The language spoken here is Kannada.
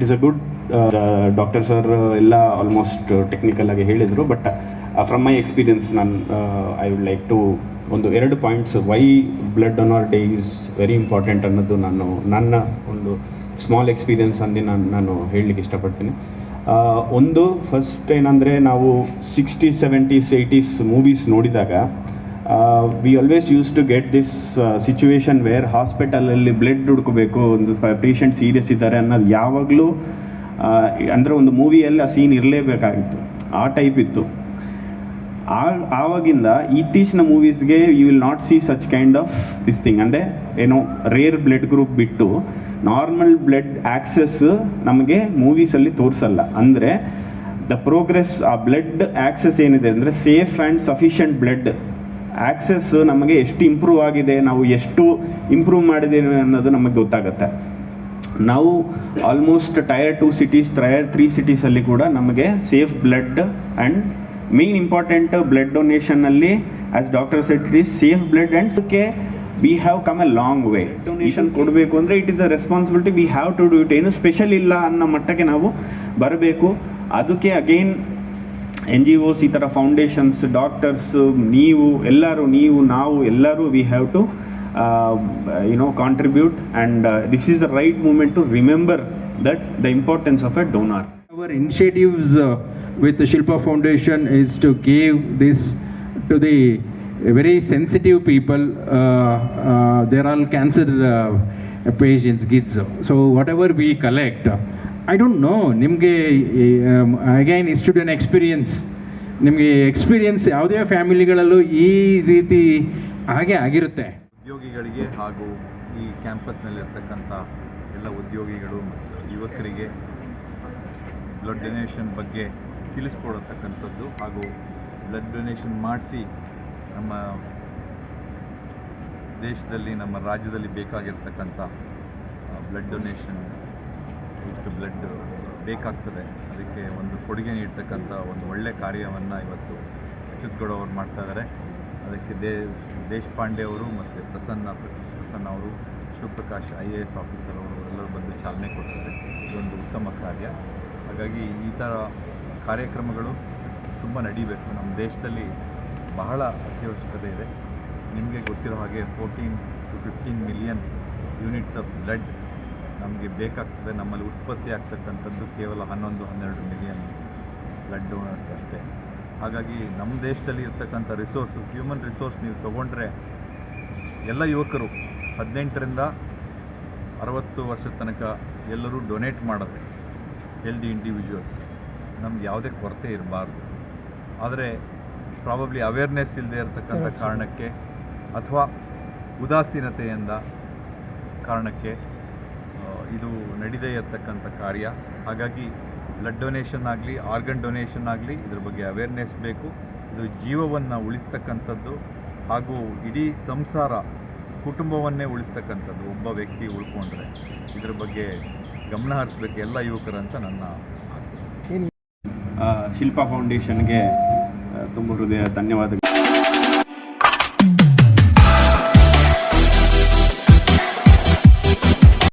It's a good doctor sir ಎಲ್ಲ ಆಲ್ಮೋಸ್ಟ್ ಟೆಕ್ನಿಕಲ್ ಆಗಿ ಹೇಳಿದರು ಬಟ್ ಫ್ರಮ್ ಮೈ ಎಕ್ಸ್ಪೀರಿಯನ್ಸ್ ನಾನು ಐ ವುಡ್ ಲೈಕ್ ಟು ಒಂದು ಎರಡು points why blood donor day is very important ಅನ್ನೋದು ನಾನು, ನನ್ನ ಒಂದು ಸ್ಮಾಲ್ ಎಕ್ಸ್ಪೀರಿಯನ್ಸ್ ಅಂದು ನಾನು ನಾನು ಹೇಳಲಿಕ್ಕೆ ಇಷ್ಟಪಡ್ತೀನಿ. ಒಂದು ಫಸ್ಟ್ ಏನಂದರೆ ನಾವು ಸಿಕ್ಸ್ಟಿ ಸೆವೆಂಟೀಸ್ ಏಯ್ಟೀಸ್ ಮೂವೀಸ್ ನೋಡಿದಾಗ we always use to get this situation where ಹಾಸ್ಪಿಟಲಲ್ಲಿ ಬ್ಲಡ್ ಹುಡ್ಕೋಬೇಕು, ಒಂದು ಪೇಷಂಟ್ ಸೀರಿಯಸ್ ಇದ್ದಾರೆ ಅನ್ನೋದು ಯಾವಾಗಲೂ ಅಂದರೆ ಒಂದು ಮೂವಿಯಲ್ಲಿ ಆ ಸೀನ್ ಇರಲೇಬೇಕಾಗಿತ್ತು. ಆ ಟೈಪ್ ಇತ್ತು. ಆ, ಆವಾಗಿಂದ ಇತ್ತೀಚಿನ ಮೂವೀಸ್ಗೆ you will not see such kind of this thing ಅಂದರೆ, ಏನೋ ರೇರ್ ಬ್ಲಡ್ ಗ್ರೂಪ್ ಬಿಟ್ಟು ನಾರ್ಮಲ್ ಬ್ಲಡ್ ಆಕ್ಸೆಸ್ ನಮಗೆ ಮೂವೀಸಲ್ಲಿ ತೋರಿಸಲ್ಲ. ಅಂದರೆ ದ ಪ್ರೋಗ್ರೆಸ್ ಆ ಬ್ಲಡ್ ಆಕ್ಸೆಸ್ ಏನಿದೆ ಅಂದರೆ safe and sufficient blood access ನಮಗೆ ಎಷ್ಟು ಇಂಪ್ರೂವ್ ಆಗಿದೆ ನಾವು ಎಷ್ಟು ಇಂಪ್ರೂವ್ ಮಾಡಿದ್ದೇವೆ ಅನ್ನೋದು ನಮಗೆ ಗೊತ್ತಾಗುತ್ತೆ. ನಾವು almost tier two cities tier three ಸಿಟೀಸಲ್ಲಿ ಕೂಡ ನಮಗೆ safe blood and main important blood ಡೊನೇಷನ್ನಲ್ಲಿ as doctor set it is safe blood and ಅದಕ್ಕೆ we have come a long way donation ಕೊಡಬೇಕು ಅಂದರೆ it is a responsibility we have to do it ಏನು ಸ್ಪೆಷಲ್ ಇಲ್ಲ ಅನ್ನೋ ಮಟ್ಟಕ್ಕೆ ನಾವು ಬರಬೇಕು. ಅದಕ್ಕೆ ಅಗೈನ್ ಎನ್ ಜಿ ಒಸ್ ಈ ಥರ ಫೌಂಡೇಶನ್ಸ್ ಡಾಕ್ಟರ್ಸ್ ನೀವು ಎಲ್ಲರೂ ನೀವು ನಾವು ಎಲ್ಲರೂ we have to you know contribute and this is the right moment to remember that the importance of a donor Our initiatives uh, with the Shilpa Foundation is to give this to the very sensitive people. Uh, uh, they're all cancer uh, patients, kids. So don't know ನಿಮಗೆ ಅಗೈನ್ ಇಸ್ ಟು ಎಕ್ಸ್ಪೀರಿಯನ್ಸ್ ನಿಮಗೆ ಎಕ್ಸ್ಪೀರಿಯನ್ಸ್ ಯಾವುದೇ ಫ್ಯಾಮಿಲಿಗಳಲ್ಲೂ ಈ ರೀತಿ ಹಾಗೆ ಆಗಿರುತ್ತೆ. ಉದ್ಯೋಗಿಗಳಿಗೆ ಹಾಗೂ ಈ ಕ್ಯಾಂಪಸ್ನಲ್ಲಿರ್ತಕ್ಕಂಥ ಎಲ್ಲ ಉದ್ಯೋಗಿಗಳು ಯುವಕರಿಗೆ ಬ್ಲಡ್ ಡೊನೇಷನ್ ಬಗ್ಗೆ ತಿಳಿಸ್ಕೊಡತಕ್ಕಂಥದ್ದು ಹಾಗೂ ಬ್ಲಡ್ ಡೊನೇಷನ್ ಮಾಡಿಸಿ ನಮ್ಮ ದೇಶದಲ್ಲಿ, ನಮ್ಮ ರಾಜ್ಯದಲ್ಲಿ ಬೇಕಾಗಿರ್ತಕ್ಕಂಥ ಬ್ಲಡ್ ಡೊನೇಷನ್ ಇಷ್ಟು ಬ್ಲಡ್ ಬೇಕಾಗ್ತದೆ. ಅದಕ್ಕೆ ಒಂದು ಕೊಡುಗೆ ನೀಡ್ತಕ್ಕಂಥ ಒಂದು ಒಳ್ಳೆಯ ಕಾರ್ಯವನ್ನು ಇವತ್ತು ಅಚ್ಯುತ್ ಗೌಡ ಅವರು ಮಾಡ್ತಾ ಇದ್ದಾರೆ ಅದಕ್ಕೆ ದೇ, ದೇಶಪಾಂಡೆ ಅವರು ಮತ್ತು ಪ್ರಸನ್ನ ಪ್ರಸನ್ನ ಅವರು, Shivaprakash I A S officer ಅವರು ಎಲ್ಲರೂ ಬಂದು ಚಾಲನೆ ಕೊಡ್ತಾರೆ ಇದೊಂದು ಉತ್ತಮ ಕಾರ್ಯ. ಹಾಗಾಗಿ ಈ ಥರ ಕಾರ್ಯಕ್ರಮಗಳು ತುಂಬ ನಡೀಬೇಕು. ನಮ್ಮ ದೇಶದಲ್ಲಿ ಬಹಳ ಅತ್ಯವಶ್ಯಕತೆ ಇದೆ. ನಿಮಗೆ ಗೊತ್ತಿರೋ ಹಾಗೆ fourteen to fifteen million units of blood ನಮಗೆ ಬೇಕಾಗ್ತದೆ ನಮ್ಮಲ್ಲಿ ಉತ್ಪತ್ತಿ ಆಗ್ತಕ್ಕಂಥದ್ದು ಕೇವಲ ಹನ್ನೊಂದು ಹನ್ನೆರಡು ಮಿಲಿಯನ್ ಬ್ಲಡ್ ಡೋನರ್ಸ್ ಅಷ್ಟೇ. ಹಾಗಾಗಿ ನಮ್ಮ ದೇಶದಲ್ಲಿ ಇರ್ತಕ್ಕಂಥ ರಿಸೋರ್ಸ್ ಹ್ಯೂಮನ್ ರಿಸೋರ್ಸ್ ನೀವು ತೊಗೊಂಡ್ರೆ ಎಲ್ಲ ಯುವಕರು ಹದಿನೆಂಟರಿಂದ ಅರವತ್ತು ವರ್ಷದ ತನಕ ಎಲ್ಲರೂ ಡೊನೇಟ್ ಮಾಡಿದ್ರೆ ಹೆಲ್ದಿ ಇಂಡಿವಿಜುವಲ್ಸ್ ನಮ್ಗೆ ಯಾವುದೇ ಕೊರತೆ ಇರಬಾರ್ದು. ಆದರೆ ಪ್ರಾಬಬ್ಲಿ ಅವೇರ್ನೆಸ್ ಇಲ್ಲದೆ ಇರತಕ್ಕಂಥ ಕಾರಣಕ್ಕೆ ಅಥವಾ ಉದಾಸೀನತೆಯಿಂದ ಕಾರಣಕ್ಕೆ ಇದು ನಡೀದೇ ಇರತಕ್ಕಂಥ ಕಾರ್ಯ. ಹಾಗಾಗಿ ಬ್ಲಡ್ ಡೊನೇಷನ್ ಆಗಲಿ ಆರ್ಗನ್ ಡೊನೇಷನ್ ಆಗಲಿ ಇದ್ರ ಬಗ್ಗೆ ಅವೇರ್ನೆಸ್ ಬೇಕು. ಇದು ಜೀವವನ್ನು ಉಳಿಸ್ತಕ್ಕಂಥದ್ದು ಹಾಗೂ ಇಡೀ ಸಂಸಾರ ಕುಟುಂಬವನ್ನೇ ಉಳಿಸ್ತಕ್ಕಂಥದ್ದು ಒಬ್ಬ ವ್ಯಕ್ತಿ ಉಳ್ಕೊಂಡ್ರೆ ಇದ್ರ ಬಗ್ಗೆ ಗಮನ ಹರಿಸ್ಬೇಕು ಎಲ್ಲ ಯುವಕರಂತ ನನ್ನ ಆಸೆ. ಶಿಲ್ಪಾ ಫೌಂಡೇಶನ್ಗೆ ತುಂಬ ಹೃದಯ ಧನ್ಯವಾದಗಳು.